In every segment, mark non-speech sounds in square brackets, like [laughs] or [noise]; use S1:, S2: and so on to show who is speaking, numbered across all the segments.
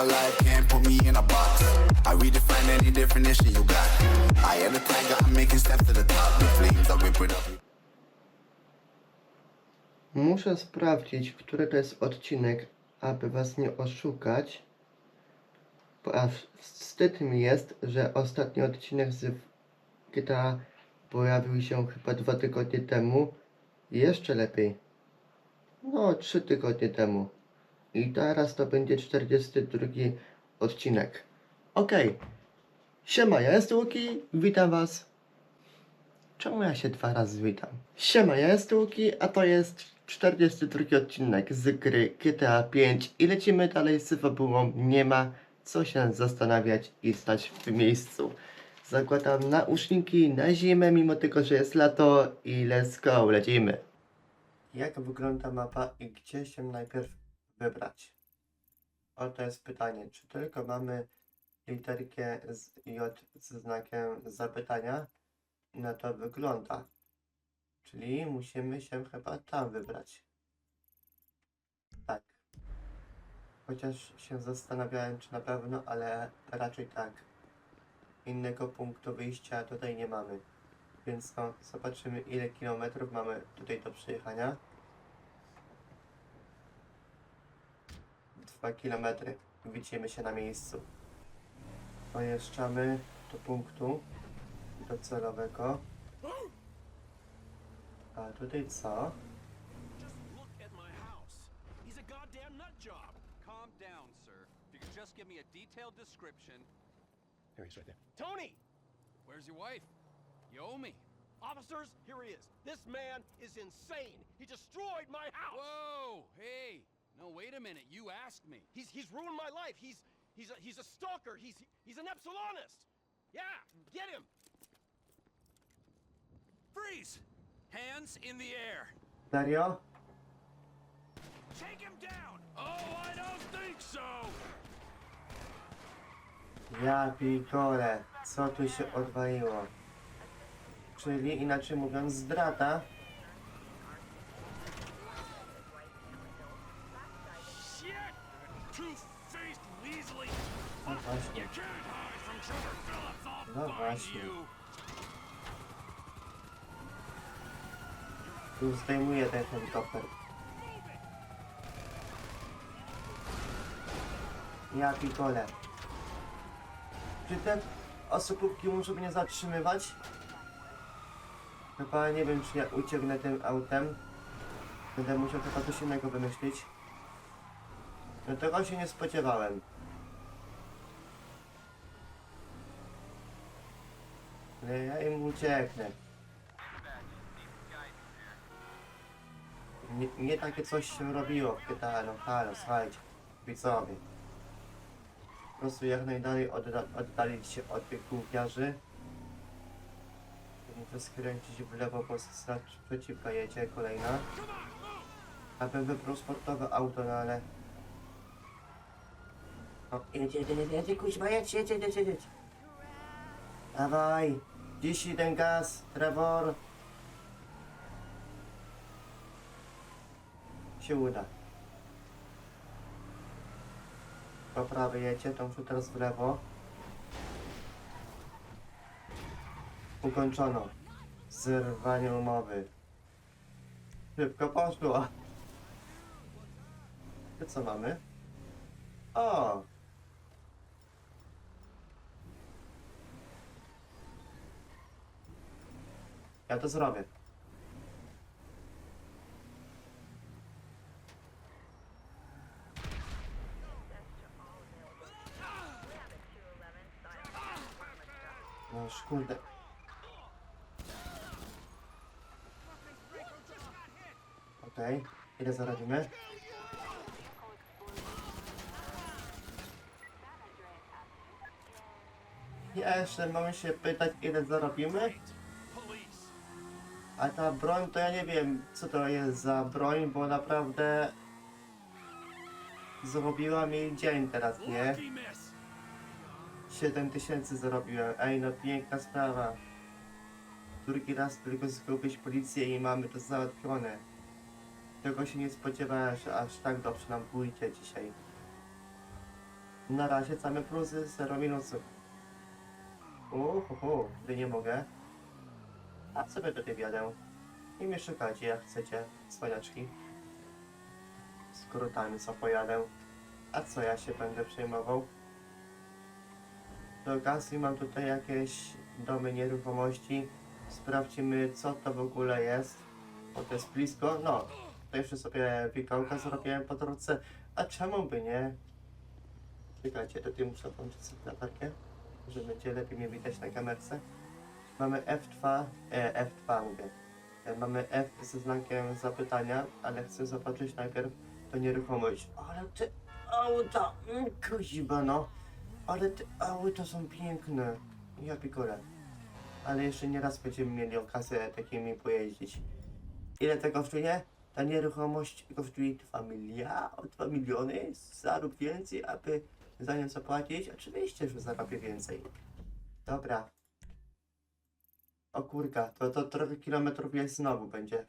S1: alive, can't put me in a box. I redefine any definition you got. I am the tiger, I'm making steps to the top. The flames, up.
S2: Muszę sprawdzić, który to jest odcinek, aby was nie oszukać. Aż wstyd mi jest, że ostatni odcinek z GTA pojawił się chyba dwa tygodnie temu. Jeszcze lepiej. No, trzy tygodnie temu. I teraz to będzie 42 odcinek. Okej. Siema, ja jestem Łuki, witam was. Czemu ja się dwa razy witam? Siema, ja jestem Łuki, a to jest 42 odcinek z gry GTA 5 i lecimy dalej z fabułą. Nie ma co się zastanawiać i stać w miejscu. Zakładam nauszniki na zimę, mimo tego, że jest lato i let's go, lecimy. Jak wygląda mapa i gdzie się najpierw wybrać? Oto jest pytanie, czy tylko mamy literkę z J ze znakiem zapytania? Na to wygląda. Czyli musimy się chyba tam wybrać. Tak. Chociaż się zastanawiałem, czy na pewno, ale raczej tak. Innego punktu wyjścia tutaj nie mamy. Więc no, zobaczymy ile kilometrów mamy tutaj do przejechania. Dwa kilometry. Widzimy się na miejscu. Dojeżdżamy do punktu docelowego. A tutaj co?
S3: Just look at my house. He's a goddamn nut job.
S4: Calm down, sir. If you could just give me a detailed description.
S3: There he's right there. Tony!
S4: Where's your wife? You owe me.
S3: Officers, here he is. This man is insane. He destroyed my house.
S4: Whoa! Hey! No, wait a minute. You asked me.
S3: He's he's ruined my life. He's he's a he's a stalker. He's he's an Epsilonist. Yeah, get him.
S4: Freeze! Hands in the air.
S2: Serio?
S3: Take him down. Oh, I don't think so.
S2: Ja pikole, co tu się odwaliło? Czyli inaczej mówiąc zdrada. No właśnie. tu zdejmuję ten helikopter. Ja pikole. Czy te osóbki muszą mnie zatrzymywać? Chyba nie wiem, czy ja ucieknę tym autem. Będę musiał chyba coś innego wymyślić. No tego się nie spodziewałem. Ale ja im ucieknę. Nie, nie takie coś się robiło w no halo, słuchajcie, widzowie. Po prostu jak najdalej odda, oddalić się od tych głupiarzy. Muszę skręcić w lewo, bo strać przeciwka jedzie kolejna. Abym wybrał sportowe auto, no ale... O, jedzie, jedzie, jedzie, kuźwa, jedź, jedź, jedź, jedź, jedź. Dawaj, dzisiaj ten gaz, Trevor. się uda. Po prawej to muszę teraz w lewo. Ukończono. Zerwanie umowy. Szybko poszło. I co mamy? O! Ja to zrobię. No kurde. Okej, ile zarobimy? Jeszcze mamy się pytać ile zarobimy? A ta broń to ja nie wiem co to jest za broń, bo naprawdę zrobiła mi dzień teraz, nie?
S3: Lucky miss.
S2: 7 tysięcy zarobiłem. Ej, no piękna sprawa. Drugi raz tylko zgubić policję i mamy to załatwione. Tego się nie spodziewałem, że aż tak dobrze nam pójdzie dzisiaj. Na razie same plusy, zero minusów. Uhuhu, gdy nie mogę. A sobie tutaj wjadę. I mnie szukacie jak chcecie, cwaniaczki. Skrótami co pojadę. A co ja się będę przejmował? Do okazji mam tutaj jakieś domy nieruchomości. Sprawdźmy co to w ogóle jest. Bo to jest blisko. No, to jeszcze sobie wikałka zrobiłem po drodze. A czemu by nie? Czekajcie, tutaj muszę włączyć latarkę, żeby będzie lepiej mnie widać na kamerce. Mamy F2, e, F2 mówię. E, mamy F ze znakiem zapytania, ale chcę zobaczyć najpierw tę nieruchomość. Ale te auta, mm, kuziba no. Ale te auta są piękne. Ja pikole. Ale jeszcze nie raz będziemy mieli okazję takimi pojeździć. Ile to kosztuje? Ta nieruchomość kosztuje 2 milia, 2 miliony, zarób więcej, aby za nią zapłacić. Oczywiście, że zarobię więcej. Dobra. O kurka, to, to trochę kilometrów jest znowu będzie.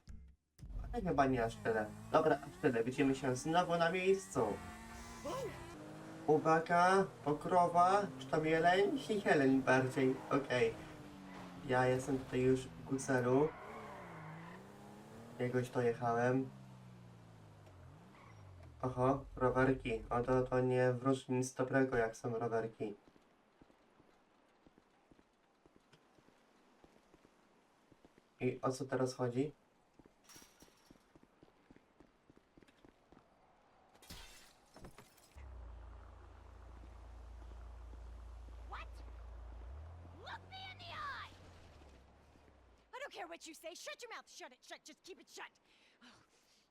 S2: Ale chyba nie aż tyle. Dobra, aż tyle. Widzimy się znowu na miejscu. Uwaga, pokrowa, czy tam jeleń? Jeleń bardziej, okej. Ja jestem tutaj już w Guceru. Jakiegoś dojechałem. Oho, rowerki. O to, to nie wróż nic dobrego, jak są rowerki. I o co teraz chodzi?
S5: What? You say. Shut your mouth. Shut it. Shut. Just keep it shut. Oh,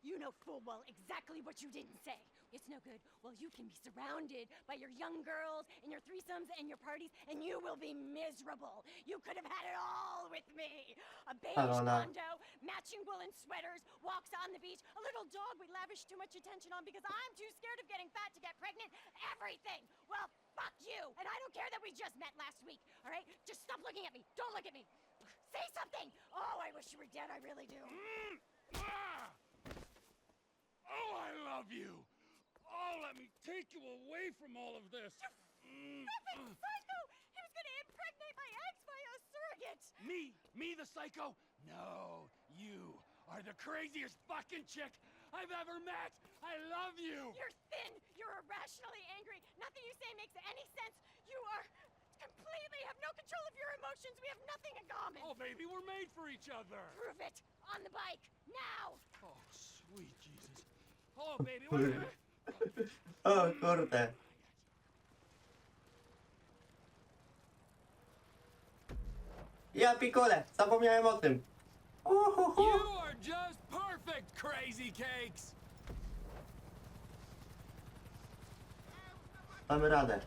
S5: you know full well exactly what you didn't say. It's no good. Well, you can be surrounded by your young girls and your threesomes and your parties, and you will be miserable. You could have had it all with me. A beige condo, matching woolen sweaters, walks on the beach, a little dog we lavish too much attention on because I'm too scared of getting fat to get pregnant. Everything. Well, fuck you. And I don't care that we just met last week. All right? Just stop looking at me. Don't look at me. Say something. Oh, I wish you were dead. I really do.
S3: Ah! Oh, I love you. Oh, let me take you away from all of this. Mm,
S5: Stupid psycho! He was gonna impregnate my ex by a surrogate.
S3: Me? Me, the psycho? No, you are the craziest fucking chick I've ever met. I love you.
S5: You're thin. You're irrationally angry. Nothing you say makes any sense. You are completely have no control of your emotions. We have nothing in common.
S3: Oh, baby, we're made for each other.
S5: Prove it on the bike now.
S3: Oh, sweet Jesus. Oh, baby, what? [laughs]
S2: O kurde. Ja pikole, zapomniałem o tym. Uhuhu.
S3: You are just perfect, crazy cakes.
S2: Mamy radę.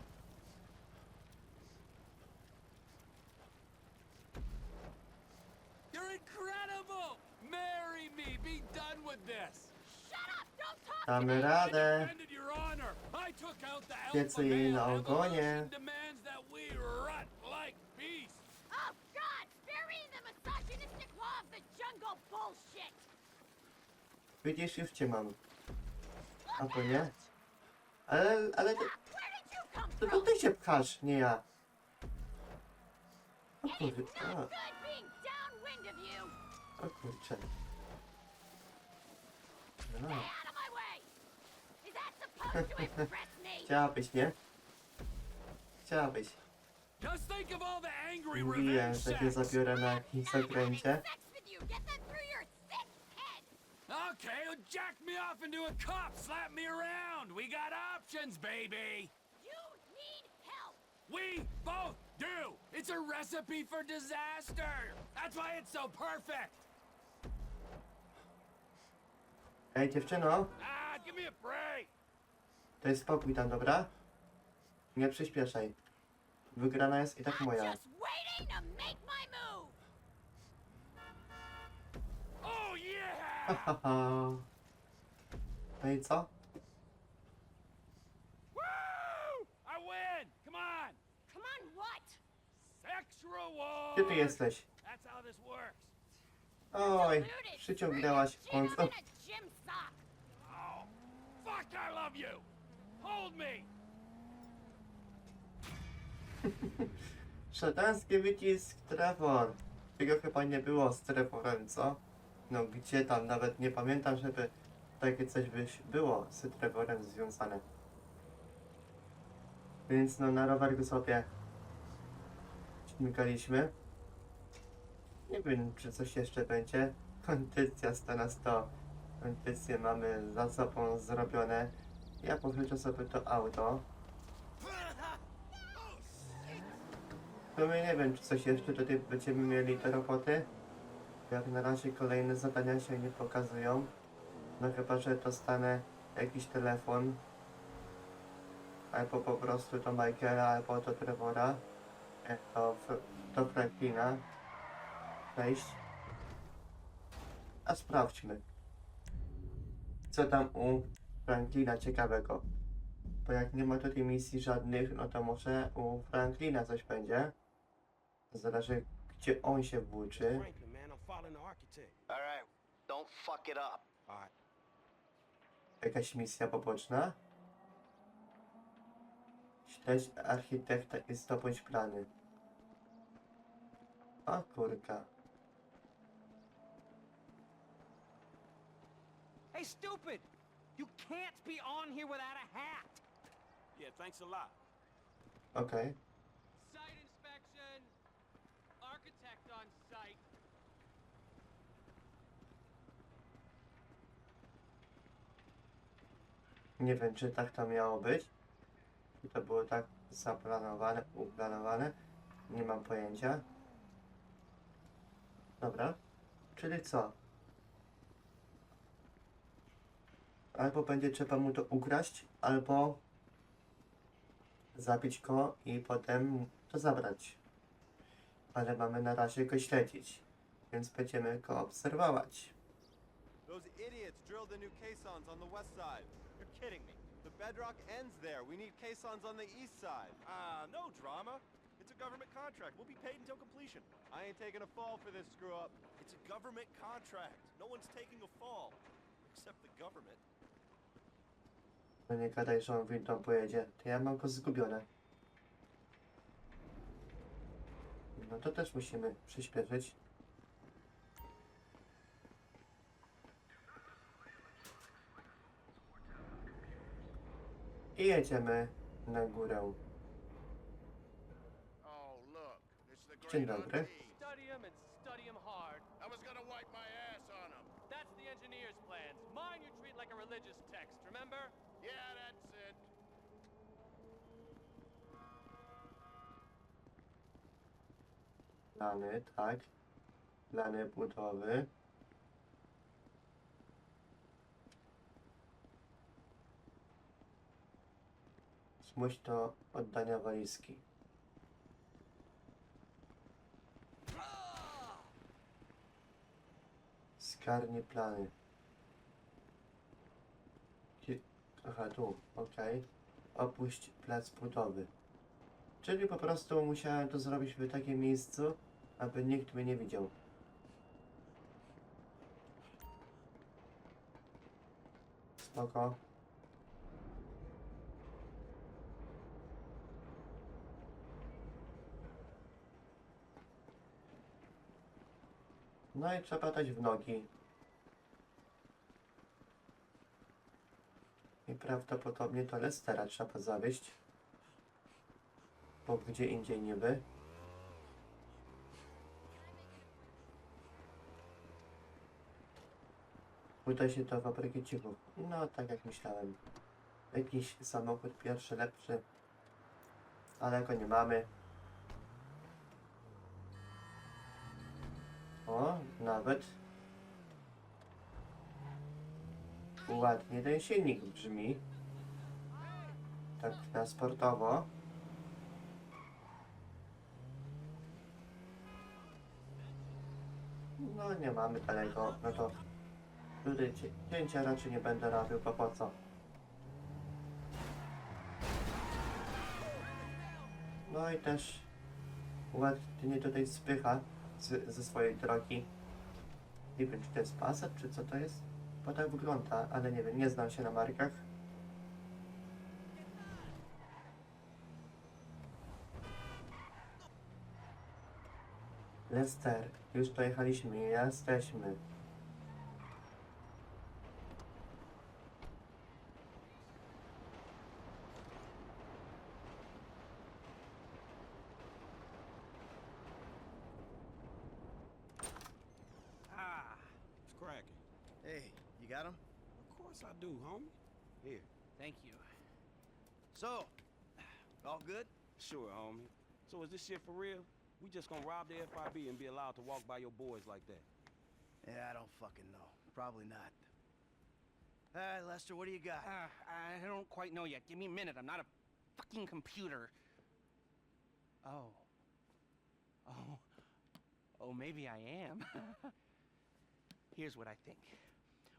S3: You're incredible. Marry me. Be done with this. Out the
S2: Piecy jej na ogonie. Widzisz, już cię mam. A to nie? Ale, ale ty,
S5: come
S2: to, ty się pchasz, nie ja. O
S5: you.
S2: o kurczę. No, chciałabyś, nie? Chciałabyś.
S3: Just think of all the angry
S2: Mówiłem,
S3: revenge
S2: że cię zabiorę na jakimś zakręcie.
S5: you. Get that through your thick head.
S3: Okay, well, jack me off into a cop, slap me around. We got options, baby.
S5: You need help.
S3: We both do. It's a recipe for disaster. That's why it's so perfect.
S2: Ej, dziewczyno,
S3: Ah, give me a break.
S2: To jest spokój tam, dobra? Nie przyspieszaj. Wygrana jest i tak moja.
S5: just waiting to make my move.
S3: Oh yeah!
S2: No i co?
S3: Woo! I win. Come on.
S5: Come on, what?
S3: Sex reward.
S2: Gdzie ty jesteś?
S3: That's how this works.
S2: Oj, przyciągnęłaś w końcu.
S3: Oh, fuck! I love you.
S2: Szatański wycisk Trevor. Tego chyba nie było z Trevorem, co? No gdzie tam, nawet nie pamiętam, żeby takie coś byś było z Trevorem związane. Więc no na rowerku sobie śmigaliśmy. Nie wiem, czy coś jeszcze będzie. Kondycja 100 na 100. Kondycję mamy za sobą zrobione. Ja pożyczę sobie to auto. W sumie nie wiem, czy coś jeszcze tutaj będziemy mieli do roboty. Jak na razie kolejne zadania się nie pokazują. No chyba, że dostanę jakiś telefon. Albo po prostu do Michaela, albo do Trevora. e, Do, Fr- do Franklina. Wejść. A sprawdźmy. Co tam u Franklina ciekawego. Bo jak nie ma tutaj misji żadnych, no to może u Franklina coś będzie. Zależy gdzie on się włóczy.
S6: Franklin, man, I'm following the architect.
S7: All right, don't fuck it up.
S6: All right.
S2: Jakaś misja poboczna. Śledź architekta i zdobądź plany. O kurka.
S4: Hey, stupid! You can't be on here without a hat!
S6: Yeah, thanks a lot.
S2: Okej.
S8: Site inspection. Architect on site.
S2: Nie wiem czy tak to miało być. Czy to było tak zaplanowane, uplanowane. Nie mam pojęcia. Dobra. Czyli co? Albo będzie trzeba mu to ukraść, albo zabić go i potem to zabrać. Ale mamy na razie go śledzić, więc będziemy go obserwować.
S9: Those idiots drilled the new caissons on the west side. You're kidding me. The bedrock ends there. We need caissons on the east side.
S6: Ah, no drama. It's a government contract. We'll be paid until completion.
S9: I ain't taking a fall for this screw up.
S6: It's a government contract. No one's taking a fall. Except the government.
S2: No nie gadaj, że on windą pojedzie. To ja mam go zgubione. No to też musimy przyspieszyć. I jedziemy na górę. Dzień dobry.
S8: Study hard.
S3: I was gonna wipe my ass on him.
S8: That's the engineer's plans. Mine you treat like a religious text, remember?
S3: Yeah, that's it.
S2: Plany, tak. Plany budowy. Zmuś do oddania walizki. Skarnie plany. Gdzie- Aha, tu, okej. Opuść plac budowy. Czyli po prostu musiałem to zrobić w takim miejscu, aby nikt mnie nie widział. Spoko. No i trzeba dać w nogi. Prawdopodobnie to Lestera trzeba zawieść. Bo gdzie indziej niby. Uda się do fabryki cichów. No, tak jak myślałem. Jakiś samochód pierwszy, lepszy. Ale go nie mamy. O, nawet. Ładnie ten silnik brzmi. Tak na sportowo. No nie mamy daleko, no to tutaj cię- cięcia raczej nie będę robił, bo po co? No i też ładnie tutaj spycha z, ze swojej drogi. Nie wiem, czy to jest pasat, czy co to jest? Bo tak wygląda, ale nie wiem, nie znam się na markach. Lester, już dojechaliśmy, jesteśmy.
S6: So, [sighs] all good?
S3: Sure, homie. So is this shit for real? We just gonna rob the FIB and be allowed to walk by your boys like that?
S6: Yeah, I don't fucking know. Probably not. All right, Lester, what do you got?
S8: Uh, I don't quite know yet. Give me a minute. I'm not a fucking computer. Oh. Oh. Oh, maybe I am. [laughs] Here's what I think.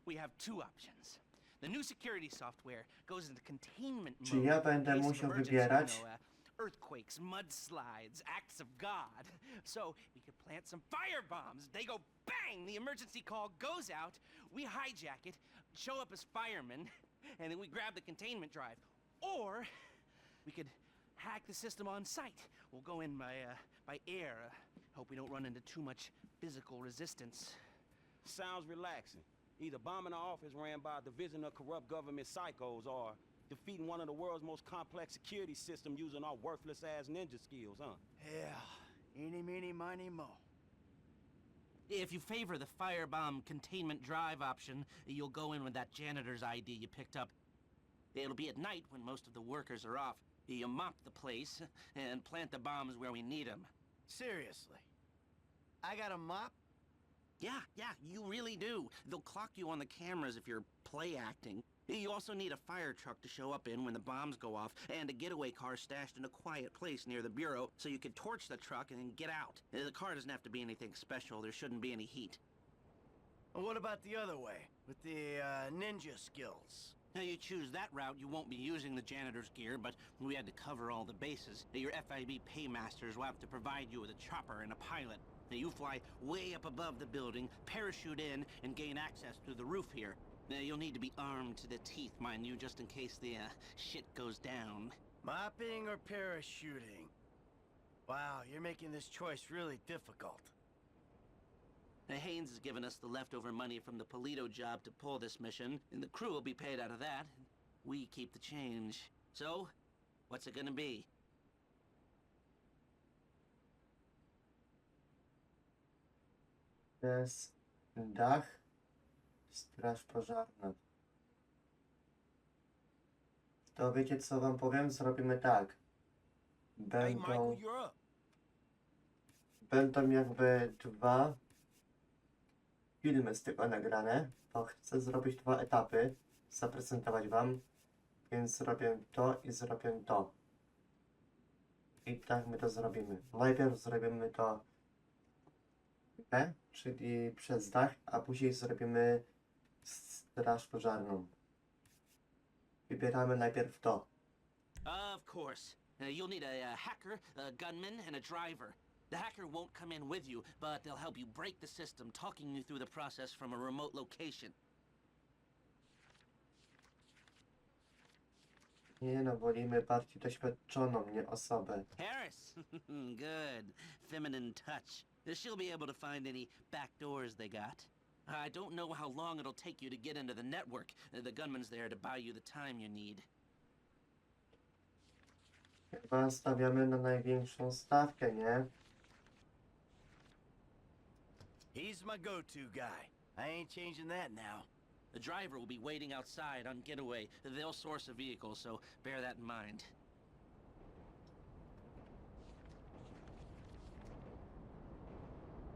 S8: We have two options. The new security software goes into containment
S2: Czy
S8: mode.
S2: ja
S8: in
S2: będę
S8: case of
S2: musiał
S8: emergency,
S2: wybierać?
S8: You know, earthquakes, mudslides, acts of God. [laughs] So we could plant some fire bombs. They go bang! The emergency call goes out. We hijack it, show up as firemen, [laughs] and then we grab the containment drive. Or we could hack the system on site. We'll go in by uh, by air. Uh, hope we don't run into too much physical resistance.
S3: Sounds relaxing. Either bombing an office ran by a division of corrupt government psychos or defeating one of the world's most complex security systems using our worthless ass ninja skills, huh?
S6: Yeah, eeny, meeny, miny, mo.
S8: If you favor the firebomb containment drive option, you'll go in with that janitor's ID you picked up. It'll be at night when most of the workers are off. You mop the place and plant the bombs where we need them.
S6: Seriously. I got a mop?
S8: Yeah, yeah, you really do. They'll clock you on the cameras if you're play acting. You also need a fire truck to show up in when the bombs go off, and a getaway car stashed in a quiet place near the bureau so you can torch the truck and get out. The car doesn't have to be anything special, there shouldn't be any heat.
S6: What about the other way? With the uh, ninja skills?
S8: Now you choose that route, you won't be using the janitor's gear, but we had to cover all the bases. Your FIB paymasters will have to provide you with a chopper and a pilot. Now you fly way up above the building, parachute in, and gain access through the roof here. Now you'll need to be armed to the teeth, mind you, just in case the uh, shit goes down.
S6: Mopping or parachuting? Wow, you're making this choice really difficult.
S8: Now, Haynes has given us the leftover money from the Polito job to pull this mission, and the crew will be paid out of that. We keep the change. So, what's it gonna be?
S2: Jest dach, straż pożarna. To wiecie co wam powiem? Zrobimy tak.
S6: Hey, Michael,
S2: Będą,
S6: you're
S2: będą jakby dwa filmy z tego nagrane, bo chcę zrobić dwa etapy, zaprezentować wam, więc zrobię to i zrobię to. I tak my to zrobimy. Najpierw zrobimy to B, czyli przez dach, a później zrobimy straż pożarną. Wybieramy najpierw to.
S8: Of course. Uh, you'll need a, uh hacker, a gunman, and a driver. The hacker won't come in with you, but they'll help you break the system, talking you through the process from a remote location.
S2: Nie no, wolimy bardziej doświadczoną, nie osobę.
S8: Harris! [laughs] Good. Feminine touch. She'll be able to find any back doors they got. I don't know how long it'll take you to get into the network. The gunman's there to buy you the time you need.
S2: Chyba stawiamy na największą stawkę, nie?
S6: He's my go-to guy. I ain't changing that now.
S8: The driver will be waiting outside on getaway. They'll source a vehicle, so bear that in mind.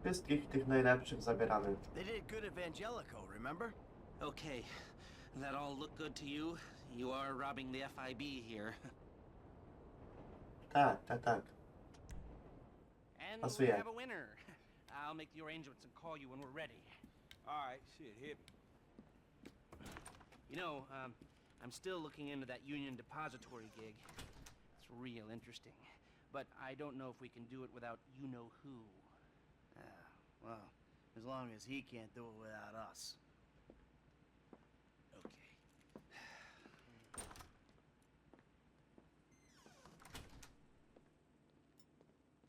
S2: Wszystkich tych najlepszych zabieramy.
S6: They did good Evangelico, remember?
S8: Okay, that all look good to you? You are robbing the FIB here.
S2: Tak, tak, tak.
S8: And
S2: I'll
S8: we have a winner. I'll make the arrangements and call you when we're ready.
S3: All right, shit, hit me.
S8: You know, um, I'm still looking into that union depository gig. It's real interesting. But I don't know if we can do it without you know who.
S6: Ah, well, as long as he can't do it without us.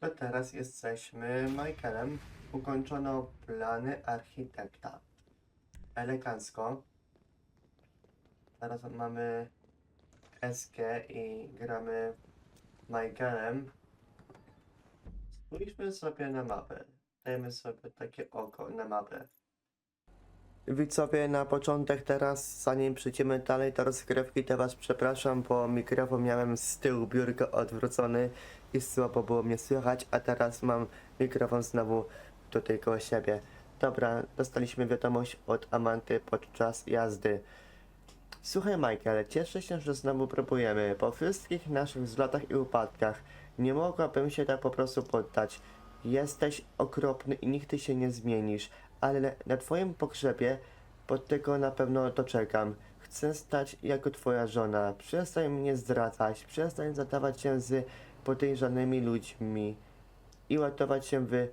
S2: To teraz jesteśmy Michaelem. Ukończono plany architekta. Elegancko. Teraz mamy SG i gramy Michaelem. Spójrzmy sobie na mapę. Dajmy sobie takie oko na mapę. Widzowie, na początek teraz, zanim przejdziemy dalej do rozgrywki, to was przepraszam, bo mikrofon miałem z tyłu biurka odwrócony i słabo było mnie słychać, a teraz mam mikrofon znowu tutaj koło siebie. Dobra, dostaliśmy wiadomość od Amanty podczas jazdy. Słuchaj Michael, cieszę się, że znowu próbujemy. Po wszystkich naszych zlotach i upadkach nie mogłabym się tak po prostu poddać. Jesteś okropny i nigdy się nie zmienisz, ale na twoim pogrzebie pod tego na pewno doczekam. Chcę stać jako twoja żona. Przestań mnie zdradzać, przestań zadawać się z podejrzanymi ludźmi i ładować się w...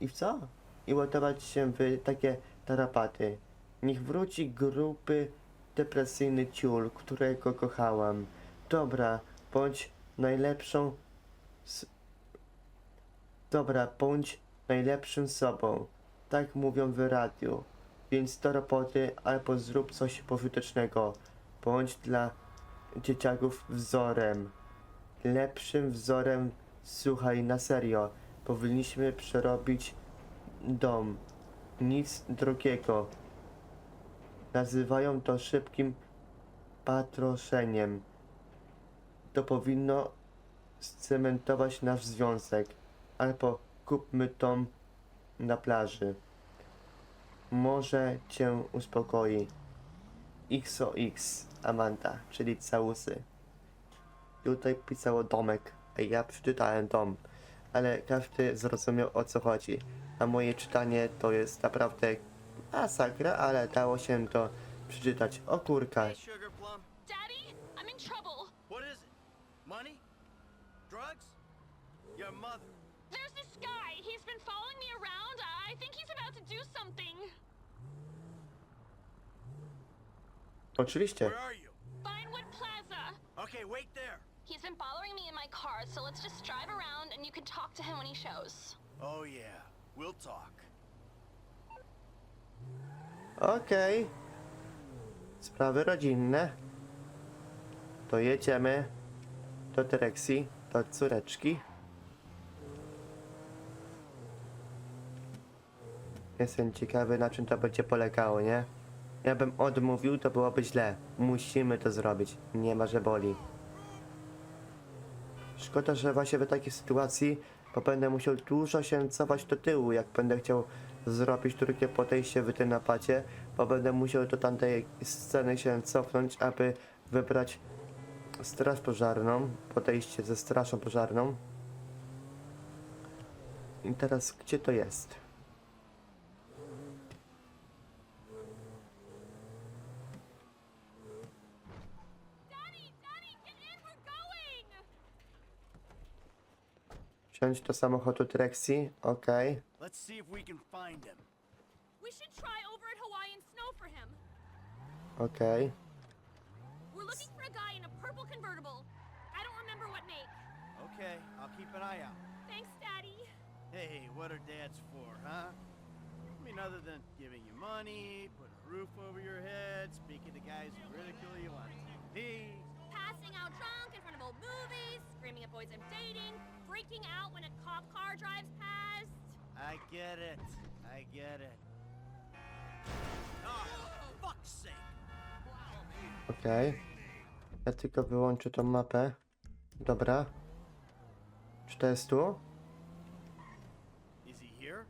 S2: I w co? I ładować się w takie tarapaty. Niech wróci grupy depresyjny ciul, którego kochałam. Dobra, bądź najlepszą. S- Dobra, bądź najlepszym sobą. Tak mówią w radiu. Więc do roboty albo zrób coś pożytecznego. Bądź dla dzieciaków wzorem. Lepszym wzorem, słuchaj, na serio. Powinniśmy przerobić dom. Nic drugiego. Nazywają to szybkim patroszeniem. To powinno scementować nasz związek. Albo kupmy dom na plaży. Może cię uspokoi. XOX Amanda, czyli całusy. Tutaj pisało domek, a ja przeczytałem dom. Ale każdy zrozumiał o co chodzi. A moje czytanie to jest naprawdę masakra, ale dało się to przeczytać. O kurka.
S6: Hey, Sugar Plum.
S10: Daddy, I'm in trouble.
S6: What is it? Money? Drugs? Your mother.
S10: There's this guy. He's been following me around. I think he's about to do something.
S2: Oczywiście.
S6: Where are you?
S10: Vinewood Plaza.
S6: Okay, wait there.
S10: He's been following me in my car, so let's just drive around and you can talk to him when he shows.
S6: Oh yeah, we'll talk.
S2: Okej. Sprawy rodzinne. To jedziemy do dyrekcji, do córeczki. Jestem ciekawy, na czym to będzie polegało, nie? Ja bym odmówił, to byłoby źle. Musimy to zrobić. Nie ma, że boli. Szkoda, że właśnie w takiej sytuacji, bo będę musiał dużo się cofać do tyłu, jak będę chciał zrobić drugie podejście w tym napadzie, bo będę musiał do tamtej sceny się cofnąć, aby wybrać straż pożarną, podejście ze strażą pożarną. I teraz gdzie to jest? Wsiąść do samochodu dyrekcji, okej. Okay.
S6: Let's see if we can find him.
S10: We should try over at Hawaiian Snow for him.
S2: okej.
S10: We're looking for a guy in a purple convertible. I don't remember what make.
S6: Okay, I'll keep an eye out.
S10: Thanks, Daddy.
S6: Hey, what are dads for, huh? I mean, other than giving you money, putting a roof over your head, speaking to guys who ridicule you on TV.
S10: Passing out drunk in front of old movies, screaming at boys I'm dating, freaking out when a cop car drives past.
S6: I get it. I get it. Oh, for fuck's sake!
S2: Okej. Ja tylko wyłączę tą mapę. Dobra. Czy to jest tu?
S6: Is he here?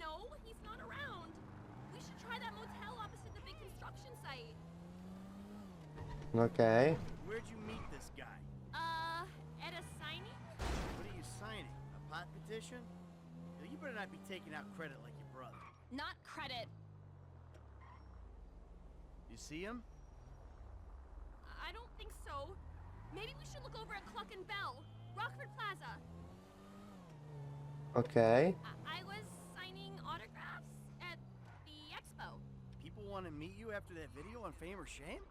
S10: No, he's not around. We should try that motel opposite the big construction site.
S2: Okej.
S6: Where'd not be taking out credit like your brother.
S10: Not credit.
S6: You see him?
S10: I don't think so. Maybe we should look over at Cluck and Bell, Rockford Plaza.
S2: Okay.
S10: I, I was signing autographs at the expo.
S6: People want to meet you after that video on Fame or Shame?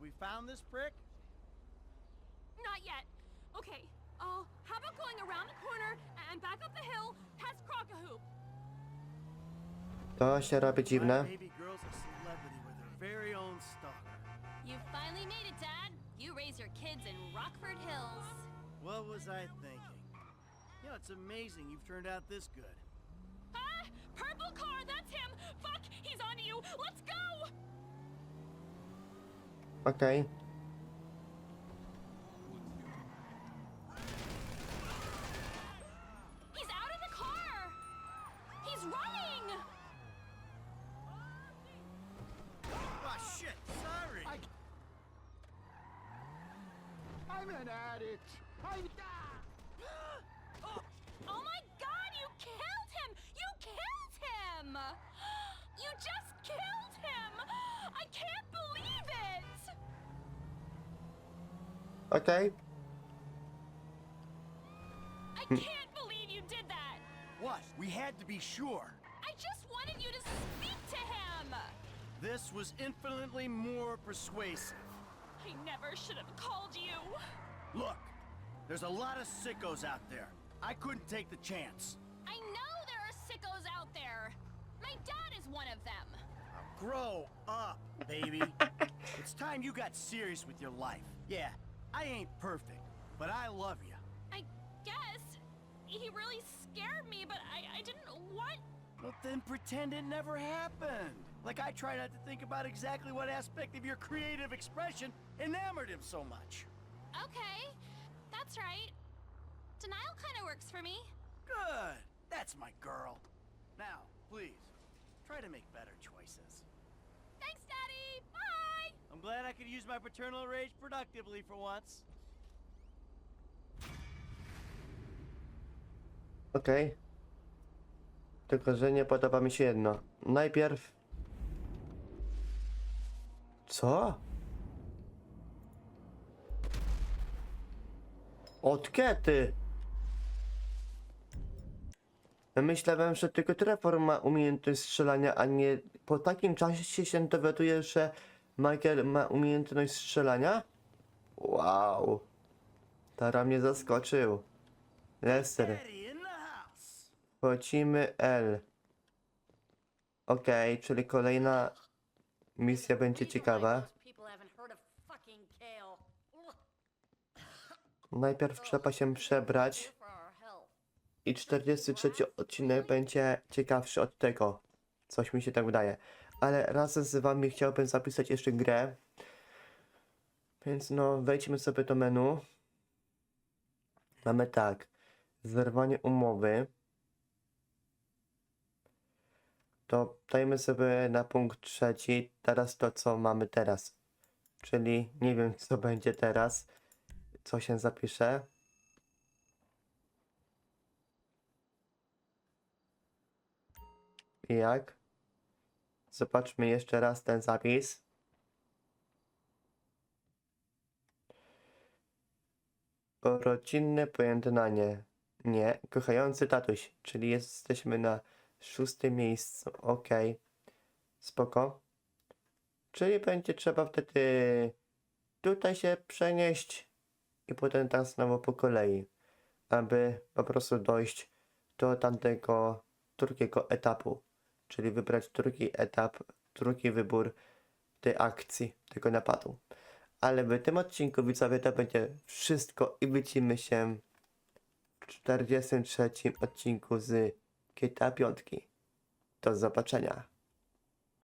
S6: We found this prick?
S10: Not yet. Okay, uh, how about going around the corner and back up the hill past Crocahoop?
S2: To się robi
S6: My
S2: dziwne.
S6: baby girl's a celebrity with her very own stalker.
S10: You finally made it, Dad. You raise your kids in Rockford Hills.
S6: What was I thinking? You know, it's amazing you've turned out this good.
S10: Ah! Purple car, that's him! Fuck! He's on you! Let's go!
S2: Okej.
S9: I'm an addict. I'm.
S10: Oh, oh my god, you killed him! You killed him! [gasps] You just killed him! [gasps] I can't believe it!
S2: Okej.
S10: I hmm. can't believe you did that!
S6: What? We had to be sure.
S10: I just wanted you to speak to him!
S6: This was infinitely more persuasive.
S10: I never should have called you!
S6: Look, there's a lot of sickos out there. I couldn't take the chance.
S10: I know there are sickos out there! My dad is one of them!
S6: Grow up, baby. [laughs] it's time you got serious with your life. Yeah, I ain't perfect, but I love you.
S10: I guess. He really scared me, but I, I didn't want.
S6: Well, then pretend it never happened. Like I try not to think about exactly what aspect of your creative expression enamored him so much.
S10: Okay, that's right. Denial kind of works for me.
S6: Good. That's my girl. Now, please, try to make better choices.
S10: Thanks, Daddy! Bye!
S6: I'm glad I could use my paternal rage productively for once.
S2: Okej. Tylko, że nie podoba mi się jedno. Najpierw... Co? Od kiedy? Myślałem, że tylko Trevor ma umiejętność strzelania, a nie... Po takim czasie się dowiaduję, że Michael ma umiejętność strzelania? Wow. Tara mnie zaskoczył. Lester. Wchodzimy L. Okej, czyli kolejna misja będzie ciekawa. Najpierw trzeba się przebrać i 43 odcinek będzie ciekawszy od tego. Coś mi się tak wydaje. Ale razem z wami chciałbym zapisać jeszcze grę. Więc no, wejdźmy sobie do menu. Mamy tak. Zerwanie umowy. To dajmy sobie na punkt trzeci teraz to, co mamy teraz. Czyli nie wiem, co będzie teraz. Co się zapisze. I jak? Zobaczmy jeszcze raz ten zapis. Rodzinne pojednanie. Nie, kochający tatuś, czyli jesteśmy na szóstym miejscu. Ok, spoko. Czyli będzie trzeba wtedy tutaj się przenieść i potem tak znowu po kolei, aby po prostu dojść do tamtego drugiego etapu, czyli wybrać drugi etap, drugi wybór tej akcji, tego napadu. Ale w tym odcinku widzowie to będzie wszystko i widzimy się w 43 odcinku z GTA 5. Do zobaczenia.